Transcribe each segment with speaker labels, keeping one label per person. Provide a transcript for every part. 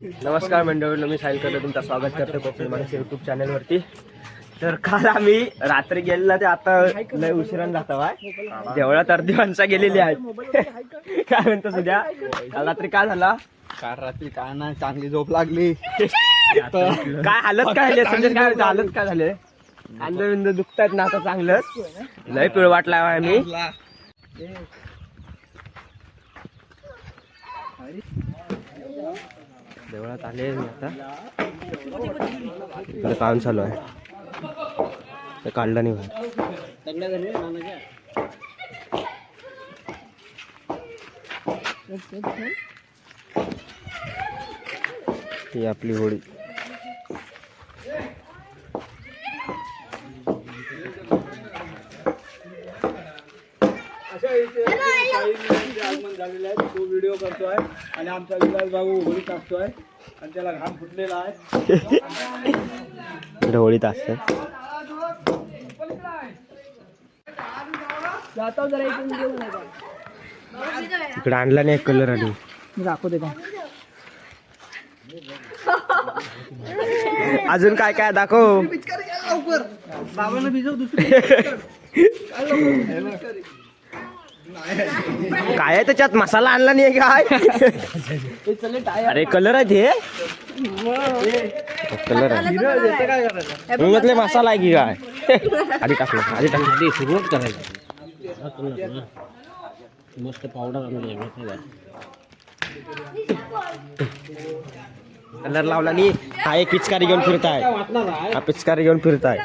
Speaker 1: नमस्कार मंडळी मी साहिल करतो तुमचं स्वागत करतो कोकणी माणूस युट्यूब चॅनलवरती तर काल आम्ही रात्री गेलेला ते आता लय उशिरान जाता वाय देवळात अर्धी माणसं गेलेली आहेत काय म्हणतो सुद्या? काल रात्री काय झाला?
Speaker 2: काल रात्री काय नाही चांगली झोप लागली.
Speaker 1: काय हालत काय झाली? संजय काय हालत काय झाले? बिंद दुखतायत ना आता चांगलंच. लय पिळ वाटला आम्ही. देवळात आले मी आता. इकडे काम चालू आहे. ते काढलं नाही बाहेर ही आपली होळी.
Speaker 2: साईबाबांचे आगमन झालेलं आहे. तो व्हिडिओ करतोय आणि आमचा विलास भाऊ होळीत असतोय आणि त्याला घाम फुटलेला आहे.
Speaker 1: असते. इकडे आणला नाही कलर आणि.
Speaker 2: दाखवते का?
Speaker 1: अजून काय काय दाखव?
Speaker 2: बाबांना भिजव दुसरी.
Speaker 1: काय आहे त्याच्यात? मसाला आणला नाही काय? अरे कलर आहे ते कलर आहे.
Speaker 2: काय करायचं
Speaker 1: मी म्हटले मसाला आहे की काय? आधी टाकलं आधी टाकलं आधी सुरुवात करायची. मस्त पावडर कलर लावला नाही. हा एक पिचकारी घेऊन फिरताय. हा पिचकारी घेऊन फिरताय.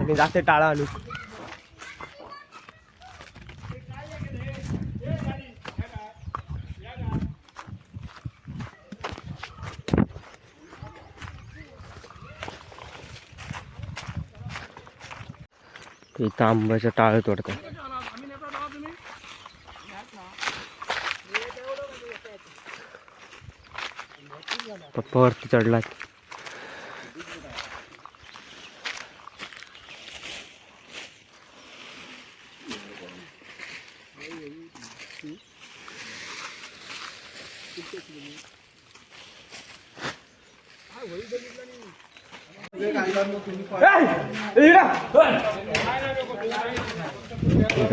Speaker 1: आणि जाते टाळा आणू इथं आंब्याच्या टाळ तोडतात पप्पा वरती चढलात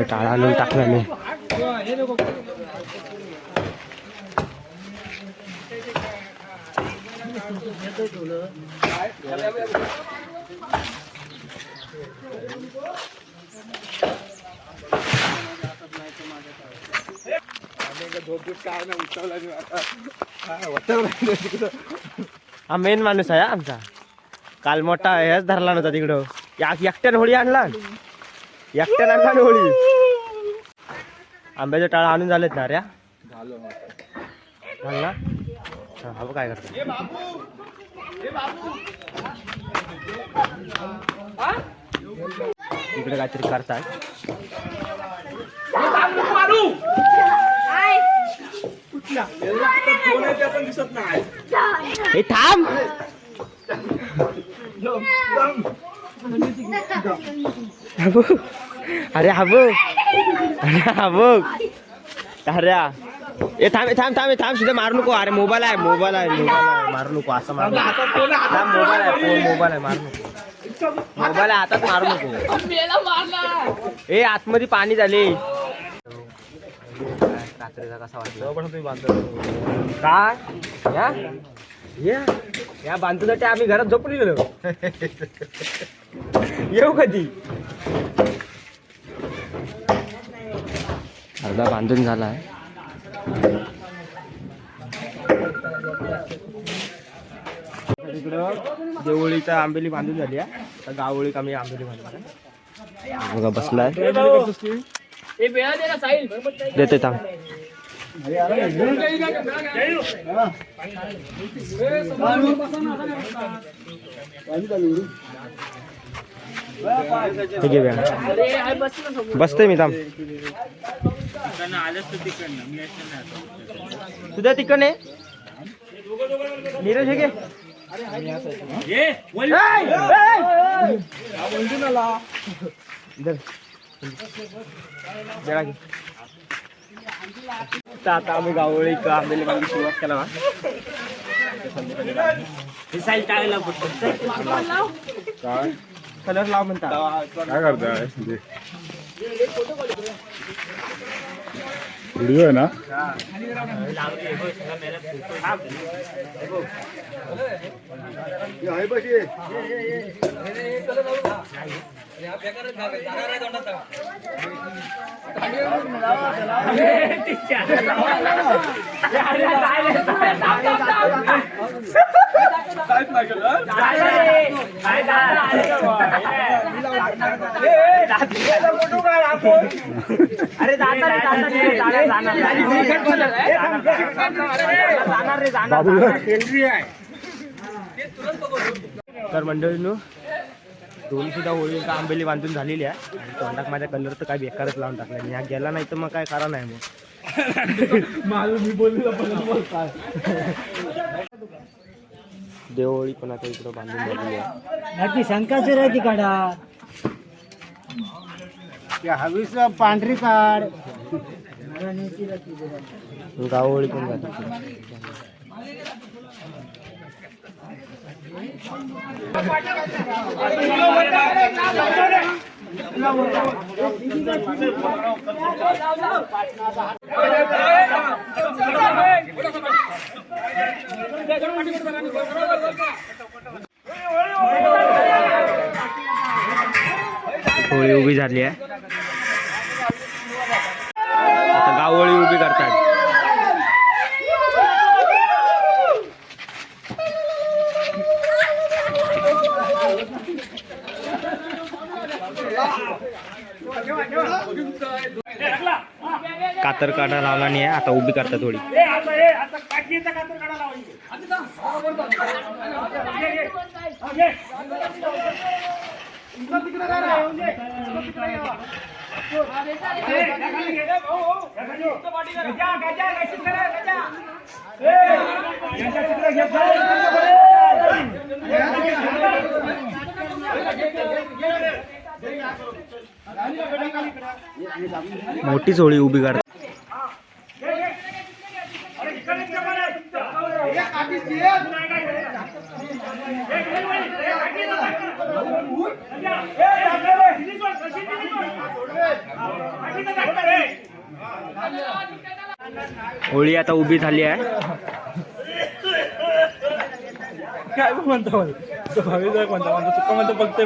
Speaker 1: टाळा आणून टाकला मी
Speaker 2: काय. हा,
Speaker 1: मेन माणूस आहे हा आमचा. काल मोठा हेच धरला नव्हता तिकडं. या एकट्यानं होळी आणला. एकट्यानं आणला ना होळी. आंब्याच्या टाळा आणून झालेत ना ऱ्या
Speaker 2: झालं
Speaker 1: हा काय करतो. इकडे काहीतरी करताय
Speaker 2: याला आता फोन आहे ते पण दिसत नाही
Speaker 1: हे थांब. अरे हा बघ अरे हा. बघ अरे ए थांब ए, थांब थांब थांब सुद्धा मारू नको. अरे मोबाईल आहे मोबाईल आहे मोबाईल आहे. मारू नको असं मारू नको.
Speaker 2: आता फोन आहे.
Speaker 1: थांब मोबाईल आहे फोन मोबाईल आहे मारू नको. मोबाईल आहे हातात मारू नको. ए आतमध्ये पाणी झाले. रात्रीचा कसा वाटला?
Speaker 2: तेव्हा पण तुम्ही बांधता
Speaker 1: काय? या? या? या बांधण्यासाठी आम्ही घरात झोपून गेलो. येऊ कधी? अर्धा बांधून झाला आहे. इकडं देवळीचा आंबेली बांधून झाली आहे. आता गावळीत आम्ही आंबेली बांधून बघा बसलाय. देते थांब हे. बसते मी थांब तुझ्या तिकडे नीरज हे घे इधर. जरा घे. आता आम्ही गावळी आंबेली बांधी सुरुवात केला ना हे
Speaker 3: काय
Speaker 1: कलर लाव म्हणता.
Speaker 3: काय करताय? व्हिडिओ आहे ना
Speaker 2: काहीच नाही केलं
Speaker 1: अरे तर मंडळींनो दोन सुद्धा होळी का आंबेली बांधून झालेली आहे. आणि तोंडात माझ्या कलर तर काय बेकारच लावून टाकला मी ह्या गेला नाही तर मग काय कारण नाही मग.
Speaker 2: माझं मी बोललो पण
Speaker 1: देवळी पण आता इकडं बांधून झालेली आहे.
Speaker 4: शंकाचुराची काढा. हवीस पांढरी काढ.
Speaker 1: गावोळी पण झाली होळी उभी झाली आहे. आता उभी करतात. कातर काढा लावला नाही आहे आता उभी करतात थोडी. मोठीच होळी उभी करतात होळी आता उभी झाली आहे.
Speaker 2: काय म्हणतो? भावी म्हणतो म्हणतो चुका म्हणतो बघतोय